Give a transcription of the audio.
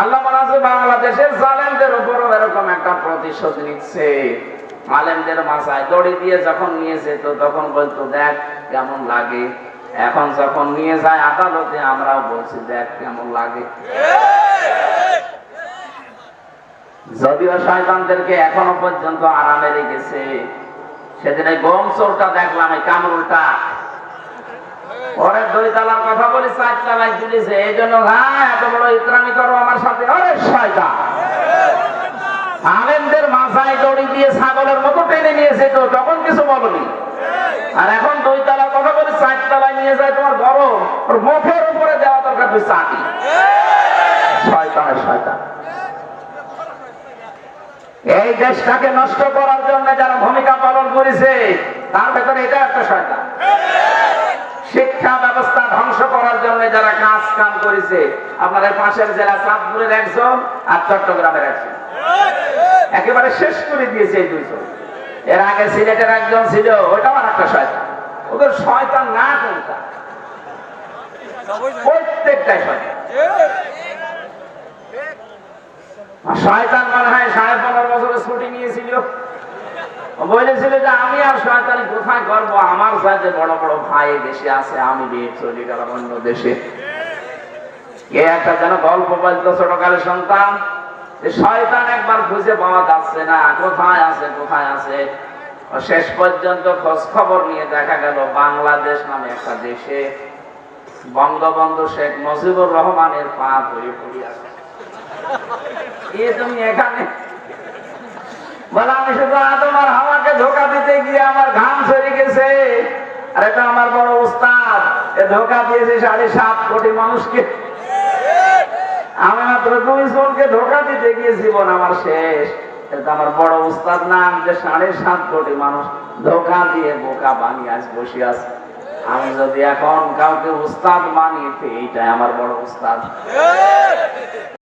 আল্লাহ বাংলাদেশের জালেমদের উপরও এরকম একটা প্রতিশোধ নিচ্ছে। মাথায় দড়ি দিয়ে যখন নিয়ে যেত, তখন বলতো, দেখ কেমন লাগে। এখন যখন নিয়ে যায় আদালতে, আমরাও বলছি, দেখ কেমন লাগে। যদিও শয়তানদেরকে এখনও পর্যন্ত আরামে রেখেছে। সেদিন এই গম চোরটা দেখলাম, এই কামরুলটা। ওরে দুই তালার কথা বলি চার তালায় তুলেছে এই জন্য হ্যাঁ এত বড় ইসলামি করো আমার আরে আলেমদের মাথায় দড়ি দিয়ে ছাগলের মতো টেনে নিয়েছে তো তখন কিছু বলনি। আর এখন দুই তালা কথা বলে চার তালায় নিয়ে যায় তোমার গরম। মুখের উপরে দেওয়া দরকার তুই চাটি এই দেশটাকে নষ্ট করার জন্য যারা ভূমিকা পালন করেছে, তার ভেতরে এটা একটা শিক্ষা ব্যবস্থা ধ্বংস জন্য যারা কাজ কাম করেছে আপনাদের পাশের জেলা চাঁদপুরের একজন আর চট্টগ্রামের একজন। একেবারে শেষ করে দিয়েছে এই দুইজন। এর আগে সিলেটের একজন ছিল ওটাও আর একটা শয়তান। ওদের শয়তান না কোনটা? প্রত্যেকটাই শয়তান। শয়তান মনে হয় সাড়ে পনেরো বছরের ছুটি নিয়েছিল। বলেছিল যে আমি আর শয়তানি কোথায় করব? আমার সাথে বড় বড় ভাই দেশে আছে, আমি বিয়ে চলে গেলাম অন্য দেশে। একটা যেন গল্প বলতো ছোটকালের সন্তান শয়তান একবার খুঁজে পাওয়া যাচ্ছে না, কোথায় আছে কোথায় আছে? শেষ পর্যন্ত খোঁজ খবর নিয়ে দেখা গেল বাংলাদেশ নামে একটা দেশে বঙ্গবন্ধু শেখ মুজিবুর রহমানের পা ধরে পড়ে আছে। এ তুমি এখানে বলে আমি শুধু তোমার হাওয়াকে ধোকা দিতে গিয়ে আমার ঘাম সরে গেছে, আর এটা আমার বড় উস্তাদ, এ ধোকা দিয়েছে সাড়ে সাত কোটি মানুষকে। আমি মাত্র দুই জনকে ধোকা দিতে গিয়ে জীবন আমার শেষ। এটা আমার বড় উস্তাদ নাম যে সাড়ে সাত কোটি মানুষ ধোকা দিয়ে বোকা বানিয়ে আজ বসে আছে। আমি যদি এখন কাউকে উস্তাদ মানিয়ে এইটাই আমার বড় উস্তাদ।